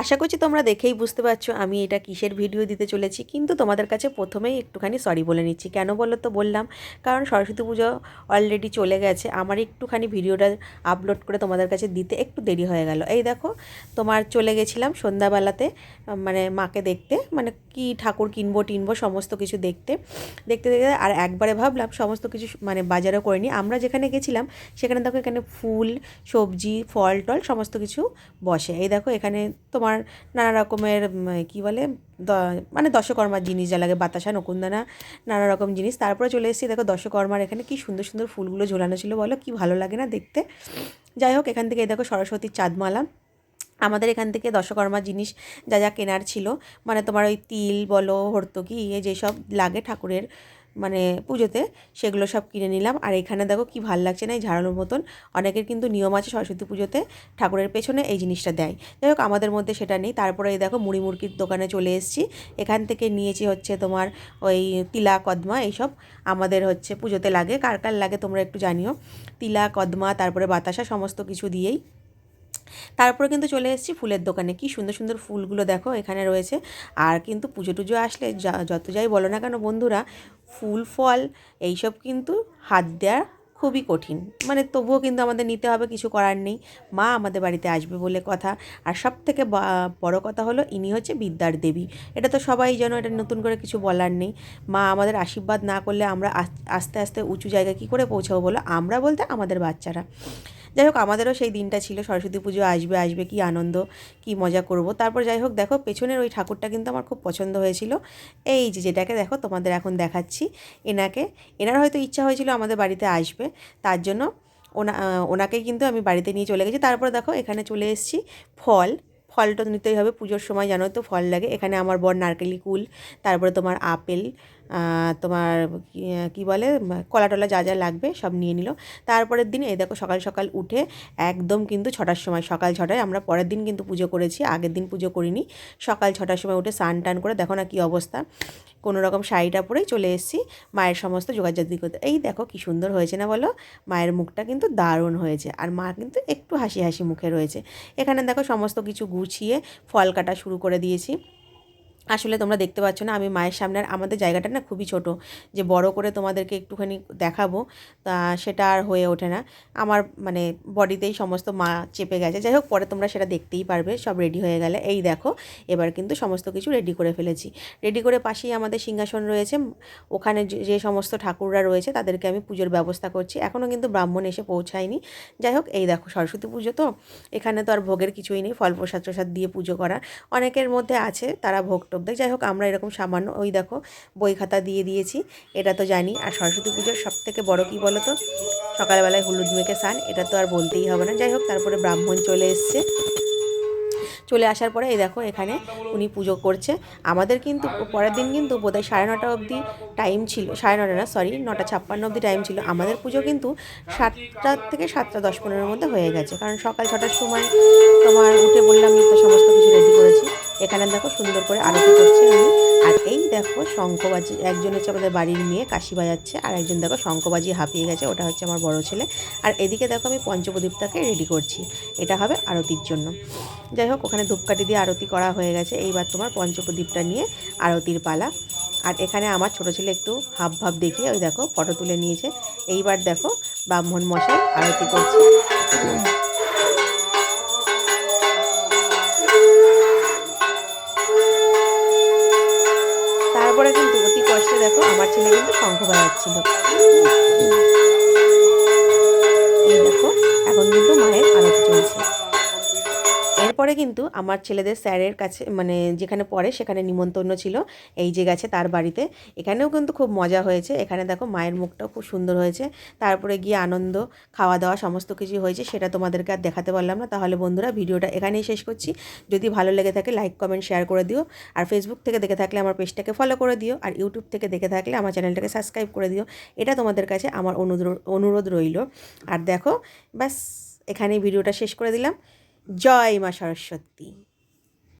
আশা করছি তোমরা দেখেই বুঝতে পারছ, আমি এটা কিসের ভিডিও দিতে চলেছি, কিন্তু তোমাদের কাছে প্রথমেই একটুখানি সরি বলে নিচ্ছি। কেন বলো তো বললাম, কারণ সরস্বতী পুজো অলরেডি চলে গেছে, আমার একটুখানি ভিডিওটা আপলোড করে তোমাদের কাছে দিতে একটু দেরি হয়ে গেল। এই দেখো, তোমার চলে গেছিলাম সন্ধ্যাবেলাতে মানে মাকে দেখতে মানে কি ঠাকুর কিনবো টিনবো সমস্ত কিছু দেখতে। দেখতে দেখতে আর একবারে ভাবলাম সমস্ত কিছু মানে বাজারও করে নিই। আমরা যেখানে গেছিলাম, সেখানে দেখো এখানে ফুল, সবজি ফল টল সমস্ত কিছু বসে। এই দেখো এখানে তোমার নানা রকমের কি বলে মানে দশকর্মার জিনিস যা লাগে, বাতাসা, নকুন্দানা, নানা রকম জিনিস। তারপরে চলে এসেছি, দেখো দশকর্মার এখানে কি সুন্দর সুন্দর ফুলগুলো ঝোলানো ছিল, বলো? কি ভালো লাগে না দেখতে? যাই হোক, এখান থেকে দেখো সরস্বতীর চাঁদমালা। আমাদের এখান থেকে দশকর্মার জিনিস যা যা কেনার ছিল মানে তোমার ওই তিল বলো, হর্তকি যেসব লাগে ঠাকুরের। মানে পুজোতে সেগুলো সব কিনে নিলাম। আর এখানে দেখো কি ভালো লাগছে না এই ঝাড়ানোর মতন? অনেকের কিন্তু নিয়ম আছে সরস্বতী পুজোতে ঠাকুরের পেছনে এই জিনিসটা দেয়। যাই হোক, আমাদের মধ্যে সেটা নেই। তারপরে এই দেখো মুড়ি মুরগির দোকানে চলে এসেছি। এখান থেকে নিয়েছি হচ্ছে তোমার ওই তিলা, কদমা, এইসব। আমাদের হচ্ছে পুজোতে লাগে। কার কার লাগে তোমরা একটু জানিও। তিলা, কদমা, তারপরে বাতাসা, সমস্ত কিছু দিয়েই। তারপরে কিন্তু চলে এসেছি ফুলের দোকানে। কি সুন্দর সুন্দর ফুলগুলো দেখো এখানে রয়েছে। আর কিন্তু পুজো টুজো আসলে যত যাই বলো না কেন বন্ধুরা, ফুল, ফল, এইসব কিন্তু হাত দেওয়া খুবই কঠিন। মানে তবুও কিন্তু আমাদের নিতে হবে, কিছু করার নেই। মা আমাদের বাড়িতে আসবে বলে কথা। আর সব থেকে বড় কথা হলো ইনি হচ্ছে বিদ্যার দেবী। এটা তো সবাই যেন এটা নতুন করে কিছু বলার নেই। মা আমাদের আশীর্বাদ না করলে আমরা আস্তে আস্তে উঁচু জায়গায় কী করে পৌঁছাবো বলো? আমরা বলতে আমাদের বাচ্চারা। যাই হোক, আমাদেরও সেই দিনটা ছিল। সরস্বতী পুজো আসবে আসবে, কি আনন্দ, কি মজা করব। তারপর যাই হোক, দেখো, পেছনের ওই ঠাকুরটা কিন্তু আমার খুব পছন্দ হয়েছিল। এই যে, যেটাকে দেখো, তোমাদের এখন দেখাচ্ছি। এনাকে, এনার হয়তো ইচ্ছা হয়েছিল আমাদের বাড়িতে আসবে। তার জন্য ওনা ওনাকে কিন্তু আমি বাড়িতে নিয়ে চলে গেছি। তারপর দেখো, এখানে চলে এসেছি ফল। ফলটা নিতেই হবে পুজোর সময় জানো তো, ফল লাগে। এখানে আমার বর নারকেলি কুল, তারপরে তোমার আপেল তোমার কি- বলে কলা টলা যা যা লাগবে সব নিয়ে নিল। তারপরের দিন এই দেখো সকাল সকাল উঠে একদম কিন্তু ছটার সময়, সকাল ছটায় আমরা পরের দিন কিন্তু পুজো করেছি, আগের দিন পুজো করিনি। সকাল ছটার সময় উঠে স্নান টান করে দেখো না কী অবস্থা। কোনো রকম শাড়িটা পরেই চলে এসেছি, মায়ের সমস্ত যোগাযোগ করতে। এই দেখো কি সুন্দর হয়েছে না বলো? মায়ের মুখটা কিন্তু দারুণ হয়েছে আর মা কিন্তু একটু হাসি হাসি মুখে রয়েছে। এখানে দেখো সমস্ত কিছু গুছিয়ে ফল কাটা শুরু করে দিয়েছি। আসলে তোমরা দেখতে পাচ্ছ না, আমি মায়ের সামনে আর আমাদের জায়গাটা না খুবই ছোট। যে বড় করে তোমাদেরকে একটুখানি দেখাবো, তা সেটা আর হয়ে ওঠে না। আমার মানে বডিতেই সমস্ত মা চেপে গেছে। যাই হোক, পরে তোমরা সেটা দেখতেই পারবে, সব রেডি হয়ে গেলে। এই দেখো, এবার কিন্তু সমস্ত কিছু রেডি করে ফেলেছি। রেডি করে পাশেই আমাদের সিংহাসন রয়েছে। ওখানে যে- সমস্ত ঠাকুররা রয়েছে, তাদেরকে আমি পুজোর ব্যবস্থা করছি। এখনও কিন্তু ব্রাহ্মণ এসে পৌঁছায়নি। যাই হোক, এই দেখো সরস্বতী পুজো তো। এখানে তো আর ভোগের কিছুই নেই, ফল প্রসাদ প্রসাদ দিয়ে পুজো করা। অনেকের মধ্যে আছে, তারা ভোগ দেয় যাই হোক, আমরা এরকম সামান্য ওই দেখো বই খাতা দিয়ে দিয়েছি, এটা তো জানি। আর সরস্বতী পুজোর সব থেকে বড়ো কী বলো তো সকালবেলায় হলুদ মেখে স্নান, এটা তো আর বলতেই হবে না। যাই হোক, তারপরে ব্রাহ্মণ চলে এসছে। চলে আসার পরে, এই দেখো এখানে উনি পুজো করছে। আমাদের কিন্তু পরের দিন কিন্তু বোধহয় সাড়ে নটা অবধি টাইম ছিল, সাড়ে নটা না সরি নটা ছাপ্পান্ন অবধি টাইম ছিল। আমাদের পুজো কিন্তু সাতটা থেকে সাতটা দশ পনেরোর মধ্যে হয়ে গেছে। কারণ সকাল ছটার সময় তোমার উঠে বললাম, তো সমস্ত কিছু রেডি করেছি। এখানে দেখো সুন্দর করে আরতি করছে উনি আর এই দেখো শঙ্খবাজি, একজন হচ্ছে আমাদের বাড়ির মেয়ে, কাশি বাজাচ্ছে, আর একজন দেখো শঙ্খবাজি হাঁপিয়ে গেছে, ওটা হচ্ছে আমার বড় ছেলে। আর এদিকে দেখো আমি পঞ্চপ্রদীপটাকে রেডি করছি, এটা হবে আরতির জন্য। যাই হোক, ওখানে ধূপকাঠি দিয়ে আরতি করা হয়ে গেছে, এইবার তোমার পঞ্চপ্রদীপটা নিয়ে আরতির পালা। আর এখানে আমার ছোটো ছেলে একটু হাব ভাব দেখিয়ে, ওই দেখো, ফটো তুলে নিয়েছে। এইবার দেখো ব্রাহ্মণ মশাই আরতি করছে। দেখো আমার ছেলে কিন্তু শঙ্খ বাজাচ্ছিল। এরপরে কিন্তু আমার ছেলেদের স্যারের কাছে মানে যেখানে পড়ে সেখানে নিমন্ত্রণ ছিল এই যে গেছে তার বাড়িতে। এখানেও কিন্তু খুব মজা হয়েছে। এখানে দেখো মায়ের মুখটাও খুব সুন্দর হয়েছে। তারপরে গিয়ে আনন্দ খাওয়া দাওয়া সমস্ত কিছু হয়েছে সেটা তোমাদেরকে আর দেখাতে পারলাম না। তাহলে বন্ধুরা ভিডিওটা এখানেই শেষ করছি। যদি ভালো লেগে থাকে লাইক, কমেন্ট, শেয়ার করে দিও। আর ফেসবুক থেকে দেখে থাকলে আমার পেজটাকে ফলো করে দিও। আর ইউটিউব থেকে দেখে থাকলে আমার চ্যানেলটাকে সাবস্ক্রাইব করে দিও। এটা তোমাদের কাছে আমার অনুরোধ অনুরোধ রইল। আর দেখো, ব্যাস, এখানেই ভিডিওটা শেষ করে দিলাম। জয় মা সরস্বতী।